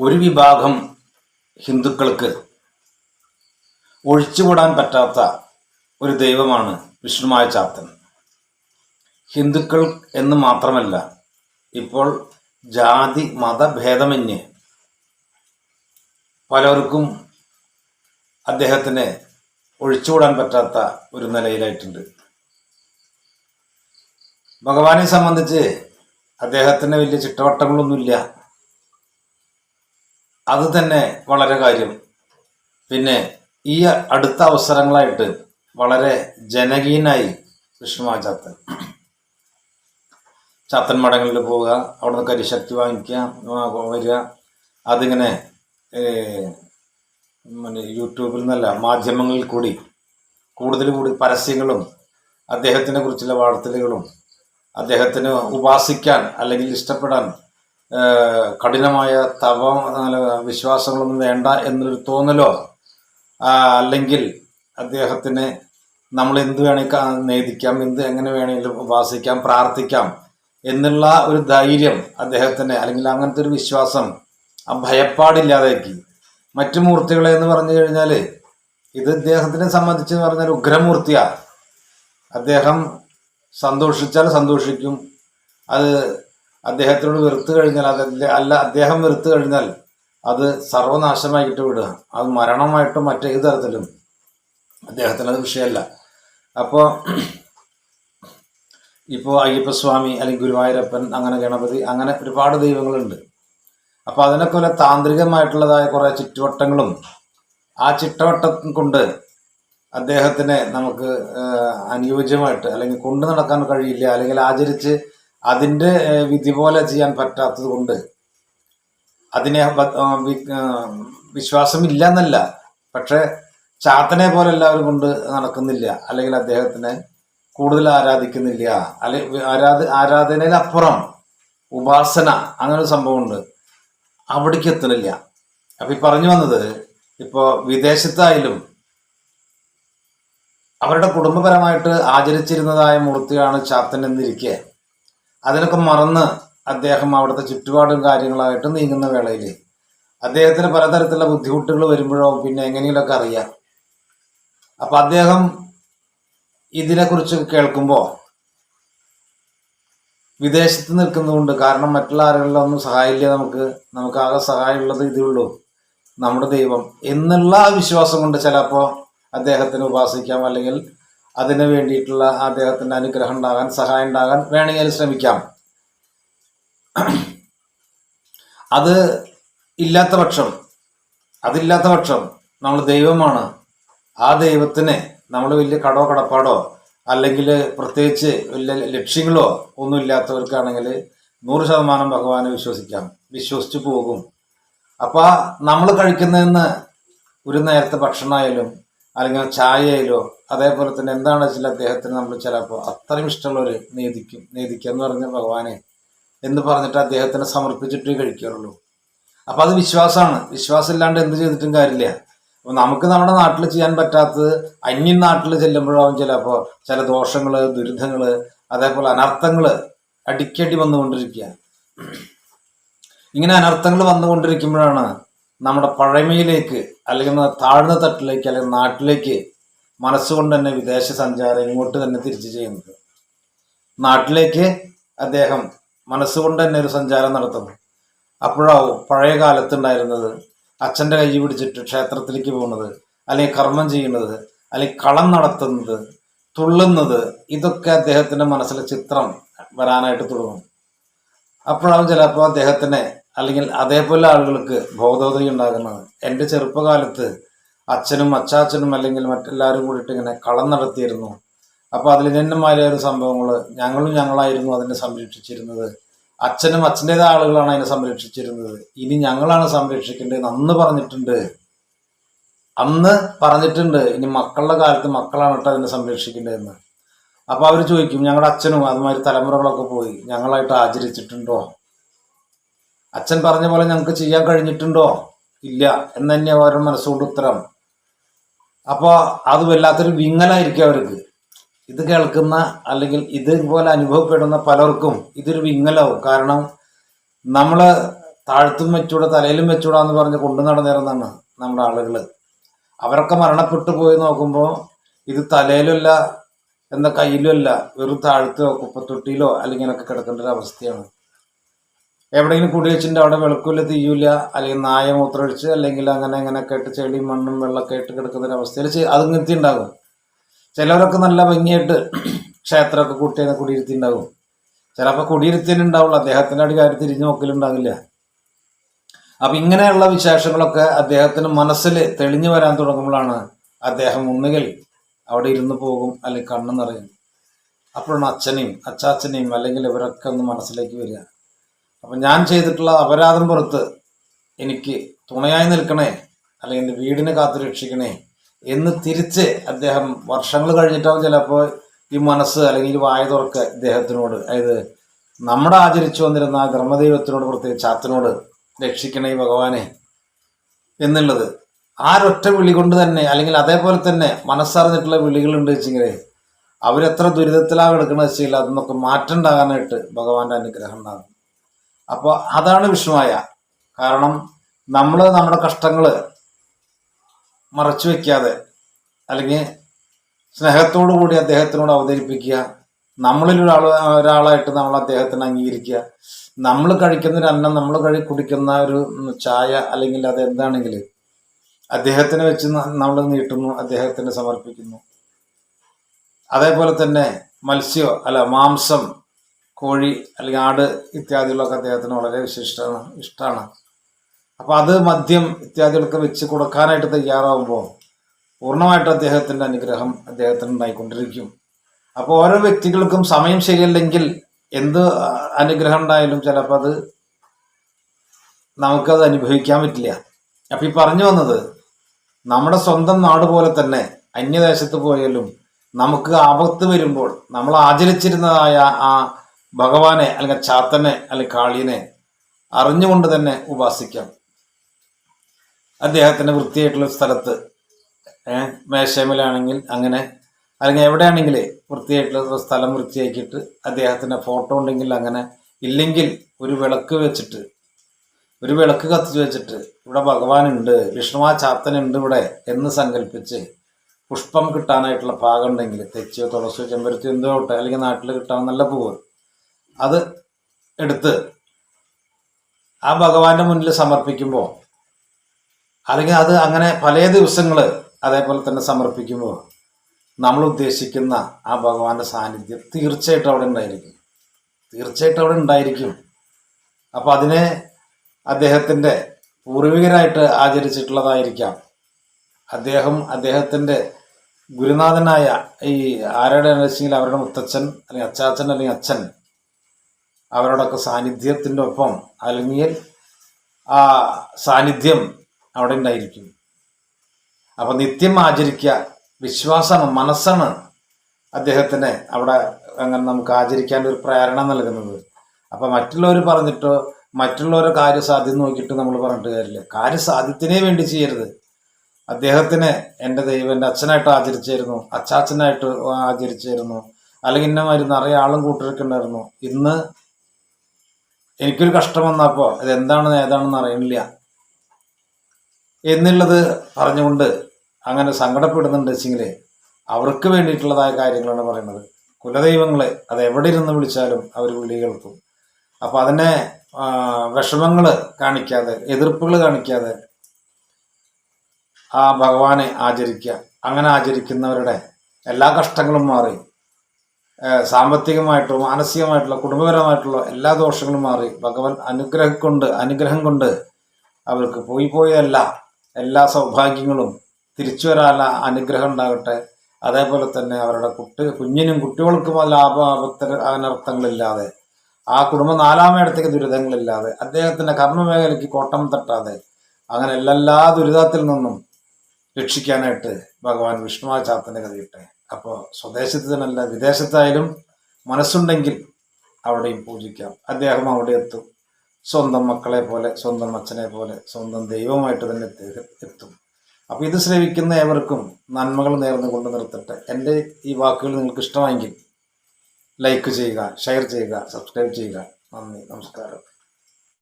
ഒരു വിഭാഗം ഹിന്ദുക്കൾക്ക് ഒഴിച്ചുകൂടാൻ പറ്റാത്ത ഒരു ദൈവമാണ് വിഷ്ണുമായ ചാത്തൻ. ഹിന്ദുക്കൾ എന്ന് മാത്രമല്ല ഇപ്പോൾ ജാതി മതഭേദമന്യേ പലർക്കും അദ്ദേഹത്തിനെ ഒഴിച്ചുകൂടാൻ പറ്റാത്ത ഒരു നിലയിലായിട്ടുണ്ട്. ഭഗവാനെ സംബന്ധിച്ച് അദ്ദേഹത്തിന് വലിയ ചിട്ടവട്ടങ്ങളൊന്നുമില്ല. അത് തന്നെ വളരെ കാര്യം. പിന്നെ ഈ അടുത്ത അവസരങ്ങളായിട്ട് വളരെ ജനകീയനായി വിഷ്ണുമായ ചാത്തൻ. ചാത്തൻ മടങ്ങളിൽ പോവുക അവിടെ നിന്ന് കരിശക്തി വാങ്ങിക്കുക വരിക അതിങ്ങനെ പിന്നെ യൂട്യൂബിൽ നിന്നല്ല മാധ്യമങ്ങളിൽ കൂടി കൂടുതൽ കൂടി പരസ്യങ്ങളും അദ്ദേഹത്തിനെ കുറിച്ചുള്ള വാർത്തലുകളും അദ്ദേഹത്തിന് ഉപാസിക്കാൻ അല്ലെങ്കിൽ ഇഷ്ടപ്പെടാൻ കഠിനമായ അല്ല, വിശ്വാസങ്ങളൊന്നും വേണ്ട എന്നൊരു തോന്നലോ? അല്ലെങ്കിൽ അദ്ദേഹത്തിന് നമ്മൾ എന്ത് വേണമെങ്കിൽ നേദിക്കാം എന്ത് എങ്ങനെ വേണമെങ്കിലും വാസിക്കാം പ്രാർത്ഥിക്കാം എന്നുള്ള ഒരു ധൈര്യം അദ്ദേഹത്തിന് അല്ലെങ്കിൽ അങ്ങനത്തെ ഒരു വിശ്വാസം ആ ഭയപ്പാടില്ലാതാക്കി. മറ്റു മൂർത്തികളെ എന്ന് പറഞ്ഞു കഴിഞ്ഞാൽ ഇത് ഇദ്ദേഹത്തിനെ സംബന്ധിച്ച് പറഞ്ഞാൽ ഉഗ്രമൂർത്തിയാണ് അദ്ദേഹം സന്തോഷിച്ചാൽ സന്തോഷിക്കും അത് അദ്ദേഹത്തിനോട് വെറുത്തു കഴിഞ്ഞാൽ അത് അല്ല അദ്ദേഹം വെറുത്തു കഴിഞ്ഞാൽ അത് സർവനാശമായിട്ട് വിടുക. അത് മരണമായിട്ടും മറ്റേത് തരത്തിലും അദ്ദേഹത്തിന് അത് വിഷയമല്ല. അപ്പോൾ ഇപ്പോൾ അയ്യപ്പസ്വാമി അല്ലെങ്കിൽ ഗുരുവായൂരപ്പൻ അങ്ങനെ ഗണപതി അങ്ങനെ ഒരുപാട് ദൈവങ്ങളുണ്ട്. അപ്പോൾ അതിനൊക്കെ വല്ല താന്ത്രികമായിട്ടുള്ളതായ കുറേ ചുറ്റുവട്ടങ്ങളും ആ ചുറ്റുവട്ടം കൊണ്ട് അദ്ദേഹത്തിനെ നമുക്ക് അനുയോജ്യമായിട്ട് അല്ലെങ്കിൽ കൊണ്ടു നടക്കാൻ കഴിയില്ല അല്ലെങ്കിൽ ആചരിച്ച് അതിന്റെ വിധി പോലെ ചെയ്യാൻ പറ്റാത്തത് കൊണ്ട് അതിനെ വിശ്വാസമില്ല എന്നല്ല പക്ഷെ ചാത്തനെ പോലെ എല്ലാവരും കൊണ്ട് നടക്കുന്നില്ല. അല്ലെങ്കിൽ അദ്ദേഹത്തിനെ കൂടുതൽ ആരാധിക്കുന്നില്ല. അല്ലെ ആരാധ ആരാധനയിലപ്പുറം ഉപാസന അങ്ങനെ ഒരു സംഭവമുണ്ട്. അവിടേക്ക് എത്തണില്ല അപ്പൊ ഈ പറഞ്ഞു വന്നത് ഇപ്പോ വിദേശത്തായാലും അവരുടെ കുടുംബപരമായിട്ട് ആചരിച്ചിരുന്നതായ മൂർത്തിയാണ് ചാത്തൻ എന്നിരിക്കെ. അതിനൊക്കെ മറന്ന് അദ്ദേഹം അവിടുത്തെ ചുറ്റുപാടും കാര്യങ്ങളായിട്ട് നീങ്ങുന്ന വേളയിൽ അദ്ദേഹത്തിന് പലതരത്തിലുള്ള ബുദ്ധിമുട്ടുകൾ വരുമ്പോഴോ പിന്നെ എങ്ങനെയൊക്കെ അറിയാം. അപ്പൊ അദ്ദേഹം ഇതിനെക്കുറിച്ച് കേൾക്കുമ്പോൾ വിദേശത്ത് നിൽക്കുന്നതുകൊണ്ട് കാരണം മറ്റുള്ള ആളുകളിലൊന്നും സഹായമില്ല നമുക്ക്. നമുക്ക് ആകെ സഹായമുള്ളത് ഇതേ ഉള്ളൂ. നമ്മുടെ ദൈവം എന്നുള്ള വിശ്വാസം കൊണ്ട് ചിലപ്പോൾ അദ്ദേഹത്തിന് ഉപാസിക്കാം അല്ലെങ്കിൽ അതിന് വേണ്ടിയിട്ടുള്ള അദ്ദേഹത്തിന്റെ അനുഗ്രഹം ഉണ്ടാകാൻ സഹായം ഉണ്ടാകാൻ വേണമെങ്കിൽ ശ്രമിക്കാം. അത് ഇല്ലാത്ത പക്ഷം അതില്ലാത്ത പക്ഷം നമ്മൾ ദൈവമാണ്. ആ ദൈവത്തിന് നമ്മൾ വലിയ കടോ കടപ്പാടോ അല്ലെങ്കിൽ പ്രത്യേകിച്ച് വലിയ ലക്ഷ്യങ്ങളോ ഒന്നും ഇല്ലാത്തവർക്കാണെങ്കിൽ നൂറ് ശതമാനം ഭഗവാനെ വിശ്വസിക്കാം. വിശ്വസിച്ചു പോകും. അപ്പൊ നമ്മൾ കഴിക്കുന്നതെന്ന് ഒരു നേരത്തെ ഭക്ഷണമായാലും അല്ലെങ്കിൽ ചായയിലോ അതേപോലെ തന്നെ എന്താണ് വെച്ചാൽ അദ്ദേഹത്തിന് നമ്മൾ ചിലപ്പോൾ അത്രയും ഇഷ്ടമുള്ളവർ നീതിക്കും നീതിക്കുക എന്ന് പറഞ്ഞ ഭഗവാനെ എന്ന് പറഞ്ഞിട്ട് അദ്ദേഹത്തിന് സമർപ്പിച്ചിട്ടേ കഴിക്കാറുള്ളൂ. അപ്പൊ അത് വിശ്വാസമാണ്. വിശ്വാസം ഇല്ലാണ്ട് എന്ത് ചെയ്തിട്ടും കാര്യമില്ല. അപ്പൊ നമുക്ക് നമ്മുടെ നാട്ടിൽ ചെയ്യാൻ പറ്റാത്തത് അന്യൻ നാട്ടിൽ ചെല്ലുമ്പോഴാവും ചിലപ്പോൾ ചില ദോഷങ്ങൾ ദുരിതങ്ങൾ അതേപോലെ അനർത്ഥങ്ങൾ അടിക്കടി വന്നുകൊണ്ടിരിക്കുക. ഇങ്ങനെ അനർത്ഥങ്ങൾ വന്നുകൊണ്ടിരിക്കുമ്പോഴാണ് നമ്മുടെ പഴമയിലേക്ക് അല്ലെങ്കിൽ താഴ്ന്ന തട്ടിലേക്ക് അല്ലെങ്കിൽ നാട്ടിലേക്ക് മനസ്സുകൊണ്ട് തന്നെ വിദേശ സഞ്ചാരം ഇങ്ങോട്ട് തന്നെ തിരിച്ചു ചെയ്യുന്നത്. നാട്ടിലേക്ക് അദ്ദേഹം മനസ്സുകൊണ്ട് തന്നെ ഒരു സഞ്ചാരം നടത്തുന്നു. അപ്പോഴാവും പഴയ കാലത്തുണ്ടായിരുന്നത് അച്ഛന്റെ കൈ പിടിച്ചിട്ട് ക്ഷേത്രത്തിലേക്ക് പോകുന്നത് അല്ലെങ്കിൽ കർമ്മം ചെയ്യുന്നത് അല്ലെങ്കിൽ കളം നടത്തുന്നത് തുള്ളുന്നത് ഇതൊക്കെ അദ്ദേഹത്തിന്റെ മനസ്സിലെ ചിത്രം വരാനായിട്ട് തുടങ്ങും. അപ്പോഴാവും ചിലപ്പോൾ അദ്ദേഹത്തിന് അല്ലെങ്കിൽ അതേപോലെ ആളുകൾക്ക് ബോധോദയം ഉണ്ടാകുന്നത്. എന്റെ ചെറുപ്പകാലത്ത് അച്ഛനും അച്ചാച്ചനും അല്ലെങ്കിൽ മറ്റെല്ലാവരും കൂടിയിട്ട് ഇങ്ങനെ കളം നടത്തിയിരുന്നു. അപ്പോൾ അതിൽ ജന്യമായ ഒരു സംഭവങ്ങൾ ഞങ്ങളും ഞങ്ങളായിരുന്നു അതിനെ സംരക്ഷിച്ചിരുന്നത്. അച്ഛനും അച്ഛന്റെതായ ആളുകളാണ് അതിനെ സംരക്ഷിച്ചിരുന്നത്. ഇനി ഞങ്ങളാണ് സംരക്ഷിക്കേണ്ടത് അന്ന് പറഞ്ഞിട്ടുണ്ട്. അന്ന് പറഞ്ഞിട്ടുണ്ട് ഇനി മക്കളുടെ കാലത്ത് മക്കളാണ് കേട്ടോ അതിനെ സംരക്ഷിക്കേണ്ടതെന്ന്. അപ്പോൾ അവർ ചോദിക്കും ഞങ്ങളുടെ അച്ഛനും അതുമാതിരി തലമുറകളൊക്കെ പോയി ഞങ്ങളായിട്ട് ആചരിച്ചിട്ടുണ്ടോ? അച്ഛൻ പറഞ്ഞ പോലെ ഞങ്ങൾക്ക് ചെയ്യാൻ കഴിഞ്ഞിട്ടുണ്ടോ? ഇല്ല. എന്ന് തന്നെ അവരുടെ മനസ്സുകൊണ്ട് ഉത്തരം. അപ്പോൾ അത് വല്ലാത്തൊരു വിങ്ങലായിരിക്കും അവർക്ക് ഇത് കേൾക്കുന്ന അല്ലെങ്കിൽ ഇതുപോലെ അനുഭവപ്പെടുന്ന പലർക്കും ഇതൊരു വിങ്ങലാവും. കാരണം നമ്മൾ താഴ്ത്തും വെച്ചൂടെ തലയിലും വെച്ചൂടാ എന്ന് പറഞ്ഞ് കൊണ്ടു നടന്നിരുന്നാണ് നമ്മുടെ ആളുകൾ അവരൊക്കെ മരണപ്പെട്ടു പോയി നോക്കുമ്പോൾ ഇത് തലയിലല്ല എന്ന കയ്യിലുമല്ല വെറും താഴ്ത്തോ കുപ്പത്തൊട്ടിയിലോ അല്ലെങ്കിൽ ഇങ്ങനെയൊക്കെ കിടക്കേണ്ട ഒരു അവസ്ഥയാണ്. എവിടെയെങ്കിലും കുടി വെച്ചിട്ട് അവിടെ വെളുക്കില്ല തീയൂല അല്ലെങ്കിൽ നായ മൂത്രമൊഴിച്ച് അല്ലെങ്കിൽ അങ്ങനെ അങ്ങനെ കേട്ട് ചെളിയും മണ്ണും വെള്ളമൊക്കെ ഇട്ട് കിടക്കുന്ന ഒരവസ്ഥയിൽ അത് നിർത്തി ഉണ്ടാകും ചിലവരൊക്കെ നല്ല ഭംഗിയായിട്ട് ക്ഷേത്രമൊക്കെ കൂട്ടിയെന്ന് കുടിയിരുത്തി ഉണ്ടാകും ചിലപ്പോൾ കുടിയിരുത്തിയിട്ടുണ്ടാവുള്ളൂ അദ്ദേഹത്തിന്റെ അടി കാര്യം തിരിഞ്ഞു നോക്കലുണ്ടാകില്ല. അപ്പൊ ഇങ്ങനെയുള്ള വിശേഷങ്ങളൊക്കെ അദ്ദേഹത്തിന് മനസ്സിൽ തെളിഞ്ഞു വരാൻ തുടങ്ങുമ്പോഴാണ് അദ്ദേഹം ഒന്നുകിൽ അവിടെ ഇരുന്ന് പോകും അല്ലെങ്കിൽ കണ്ണു നിറയും. അപ്പോഴാണ് അച്ഛനെയും അച്ചാച്ചനെയും അല്ലെങ്കിൽ ഇവരൊക്കെ ഒന്ന് മനസ്സിലേക്ക് വരിക. അപ്പം ഞാൻ ചെയ്തിട്ടുള്ള അപരാധം പുറത്ത് എനിക്ക് തുണയായി നിൽക്കണേ അല്ലെങ്കിൽ എന്റെ വീടിനെ കാത്തു രക്ഷിക്കണേ എന്ന് തിരിച്ച് അദ്ദേഹം വർഷങ്ങൾ കഴിഞ്ഞിട്ടാവും ചിലപ്പോൾ ഈ മനസ്സ് അല്ലെങ്കിൽ ഈ വായ തുറക്ക ഇദ്ദേഹത്തിനോട്. അതായത് നമ്മുടെ ആചരിച്ചു വന്നിരുന്ന ആ ധർമ്മദൈവത്തിനോട് പ്രത്യേകിച്ച് ചാത്തിനോട് രക്ഷിക്കണേ ഭഗവാനെ എന്നുള്ളത് ആരൊറ്റ വിളി കൊണ്ട് തന്നെ അല്ലെങ്കിൽ അതേപോലെ തന്നെ മനസ്സറിഞ്ഞിട്ടുള്ള വിളികളുണ്ട് വെച്ചെങ്കിൽ അവരെത്ര ദുരിതത്തിലാണ് കിടക്കുന്നത് വെച്ചാൽ അതൊന്നൊക്കെ മാറ്റം ഉണ്ടാകാനായിട്ട് ഭഗവാന്റെ അനുഗ്രഹം ഉണ്ടാകും. അപ്പോൾ അതാണ് വിഷ്ണുമായ കാരണം നമ്മൾ നമ്മുടെ കഷ്ടങ്ങൾ മറച്ചു വയ്ക്കാതെ അല്ലെങ്കിൽ സ്നേഹത്തോടു കൂടി അദ്ദേഹത്തിനോട് അവതരിപ്പിക്കുക നമ്മളിൽ ഒരാൾ ഒരാളായിട്ട് നമ്മൾ അദ്ദേഹത്തിന് അംഗീകരിക്കുക നമ്മൾ കഴിക്കുന്ന ഒരു അന്നം നമ്മൾ കഴി കുടിക്കുന്ന ഒരു ചായ അല്ലെങ്കിൽ അത് എന്താണെങ്കിൽ അദ്ദേഹത്തിന് വെച്ച് നമ്മൾ നീട്ടുന്നു അദ്ദേഹത്തിന് സമർപ്പിക്കുന്നു. അതേപോലെ തന്നെ മത്സ്യോ അല്ല മാംസം കോഴി അല്ലെങ്കിൽ ആട് ഇത്യാദികളൊക്കെ അദ്ദേഹത്തിന് വളരെ വിശിഷ്ടമാണ് ഇഷ്ടമാണ് അപ്പോൾ അത് മദ്യം ഇത്യാദികളൊക്കെ വെച്ച് കൊടുക്കാനായിട്ട് തയ്യാറാവുമ്പോൾ പൂർണമായിട്ട് അദ്ദേഹത്തിന്റെ അനുഗ്രഹം അദ്ദേഹത്തിന് ഉണ്ടായിക്കൊണ്ടിരിക്കും അപ്പോൾ ഓരോ വ്യക്തികൾക്കും സമയം ശരിയല്ലെങ്കിൽ എന്ത് അനുഗ്രഹം ഉണ്ടായാലും ചിലപ്പോൾ അത് നമുക്കത് അനുഭവിക്കാൻ പറ്റില്ല. അപ്പം ഈ പറഞ്ഞു വന്നത് നമ്മുടെ സ്വന്തം നാട് പോലെ തന്നെ അന്യദേശത്ത് പോയാലും നമുക്ക് ആപത്ത് വരുമ്പോൾ നമ്മൾ ആചരിച്ചിരുന്നതായ ആ ഭഗവാനെ അല്ലെങ്കിൽ ചാത്തനെ അല്ലെങ്കിൽ കാളിയനെ അറിഞ്ഞുകൊണ്ട് തന്നെ ഉപാസിക്കാം. അദ്ദേഹത്തിന്റെ വൃത്തിയായിട്ടുള്ള സ്ഥലത്ത് മേശമിലാണെങ്കിൽ അങ്ങനെ അല്ലെങ്കിൽ എവിടെയാണെങ്കിൽ വൃത്തിയായിട്ടുള്ള സ്ഥലം വൃത്തിയാക്കിയിട്ട് അദ്ദേഹത്തിന്റെ ഫോട്ടോ ഉണ്ടെങ്കിൽ അങ്ങനെ ഇല്ലെങ്കിൽ ഒരു വിളക്ക് വെച്ചിട്ട് ഒരു വിളക്ക് കത്തിച്ച് വെച്ചിട്ട് ഇവിടെ ഭഗവാനുണ്ട് വിഷ്ണുവാ ചാത്തനുണ്ട് ഇവിടെ എന്ന് സങ്കല്പിച്ച് പുഷ്പം കിട്ടാനായിട്ടുള്ള പാകം ഉണ്ടെങ്കിൽ തെച്ചിയോ തുളസിയോ ചെമ്പരത്തിയോ എന്തോ അല്ലെങ്കിൽ നാട്ടിൽ കിട്ടാൻ നല്ല പൂവ് അത് എടുത്ത് ആ ഭഗവാന്റെ മുന്നിൽ സമർപ്പിക്കുമ്പോൾ അല്ലെങ്കിൽ അത് അങ്ങനെ പല ദിവസങ്ങൾ അതേപോലെ തന്നെ സമർപ്പിക്കുമ്പോൾ നമ്മൾ ഉദ്ദേശിക്കുന്ന ആ ഭഗവാന്റെ സാന്നിധ്യം തീർച്ചയായിട്ടും അവിടെ ഉണ്ടായിരിക്കും. തീർച്ചയായിട്ടും അവിടെ ഉണ്ടായിരിക്കും. അപ്പോൾ അതിനെ അദ്ദേഹത്തിന്റെ പൂർവികരായിട്ട് ആചരിച്ചിട്ടുള്ളതായിരിക്കാം. അദ്ദേഹം അദ്ദേഹത്തിന്റെ ഗുരുനാഥനായ ഈ ആരുടെ വെച്ചെങ്കിൽ അവരുടെ മുത്തച്ഛൻ അല്ലെങ്കിൽ അച്ചാച്ചൻ അല്ലെങ്കിൽ അച്ഛൻ അവരോടൊക്കെ സാന്നിധ്യത്തിന്റെ ഒപ്പം അല്ലെങ്കിൽ ആ സാന്നിധ്യം അവിടെ ഉണ്ടായിരിക്കും. അപ്പൊ നിത്യം ആചരിക്കുക വിശ്വാസമാണ് മനസ്സാണ് അദ്ദേഹത്തിന് അവിടെ അങ്ങനെ നമുക്ക് ആചരിക്കാൻ ഒരു പ്രേരണ നൽകുന്നത്. അപ്പൊ മറ്റുള്ളവർ പറഞ്ഞിട്ടോ മറ്റുള്ളവരെ കാര്യസാധ്യം നോക്കിയിട്ട് നമ്മൾ പറഞ്ഞിട്ട് കാര്യമില്ല. കാര്യസാധ്യത്തിനേ വേണ്ടി ചെയ്യരുത്. അദ്ദേഹത്തിന് എന്റെ ദൈവം എന്റെ അച്ഛനായിട്ട് ആചരിച്ചായിരുന്നു അച്ചാച്ചനായിട്ട് ആചരിച്ചായിരുന്നു അല്ലെങ്കിൽ ഇന്നമാതിരി നിറയെ ആളും കൂട്ടിരിക്കുന്നുണ്ടായിരുന്നു. ഇന്ന് എനിക്കൊരു കഷ്ടം വന്നപ്പോൾ ഇത് എന്താണെന്ന് ഏതാണെന്ന് അറിയണില്ല. എന്നുള്ളത് പറഞ്ഞുകൊണ്ട് അങ്ങനെ സങ്കടപ്പെടുന്നുണ്ട് വെച്ചെങ്കിൽ അവർക്ക് വേണ്ടിയിട്ടുള്ളതായ കാര്യങ്ങളാണ് പറയുന്നത്. കുലദൈവങ്ങളെ അത് എവിടെ ഇരുന്ന് വിളിച്ചാലും അവർ വിളി കേൾക്കും. അപ്പോൾ അതിനെ വിഷമങ്ങൾ കാണിക്കാതെ എതിർപ്പുകൾ കാണിക്കാതെ ആ ഭഗവാനെ ആചരിക്കുക. അങ്ങനെ ആചരിക്കുന്നവരുടെ എല്ലാ കഷ്ടങ്ങളും മാറി. സാമ്പത്തികമായിട്ടുള്ള മാനസികമായിട്ടുള്ള കുടുംബപരമായിട്ടുള്ള എല്ലാ ദോഷങ്ങളും മാറി. ഭഗവാൻ അനുഗ്രഹം കൊണ്ട് അനുഗ്രഹം കൊണ്ട് അവർക്ക് പോയി പോയതല്ല എല്ലാ സൗഭാഗ്യങ്ങളും തിരിച്ചു വരാനുള്ള അനുഗ്രഹം ഉണ്ടാകട്ടെ. അതേപോലെ തന്നെ അവരുടെ കുട്ടി കുഞ്ഞിനും കുട്ടികൾക്കും ലാഭ ആപത്ത അനർത്ഥങ്ങളില്ലാതെ. ആ കുടുംബം നാലാമയിടത്തേക്ക് ദുരിതങ്ങളില്ലാതെ. അദ്ദേഹത്തിന്റെ കർമ്മമേഖലയ്ക്ക് കോട്ടം തട്ടാതെ. അങ്ങനെ എല്ലാ ദുരിതത്തിൽ നിന്നും രക്ഷിക്കാനായിട്ട് ഭഗവാൻ വിഷ്ണുവാചാത്തന്റെ കഥയിട്ടെ അപ്പോൾ സ്വദേശത്ത് തന്നെയല്ല വിദേശത്തായാലും മനസ്സുണ്ടെങ്കിൽ അവിടെയും പൂജിക്കാം. അദ്ദേഹം അവിടെ എത്തും. സ്വന്തം മക്കളെ പോലെ സ്വന്തം അച്ഛനെ പോലെ സ്വന്തം ദൈവമായിട്ട് തന്നെ എത്തും. അപ്പോൾ ഇത് ശ്രവിക്കുന്ന ഏവർക്കും നന്മകൾ നേർന്നു കൊണ്ട് നിർത്തട്ടെ. എന്റെ ഈ വാക്കുകൾ നിങ്ങൾക്ക് ഇഷ്ടമായെങ്കിൽ ലൈക്ക് ചെയ്യുക ഷെയർ ചെയ്യുക സബ്സ്ക്രൈബ് ചെയ്യുക. നന്ദി നമസ്കാരം.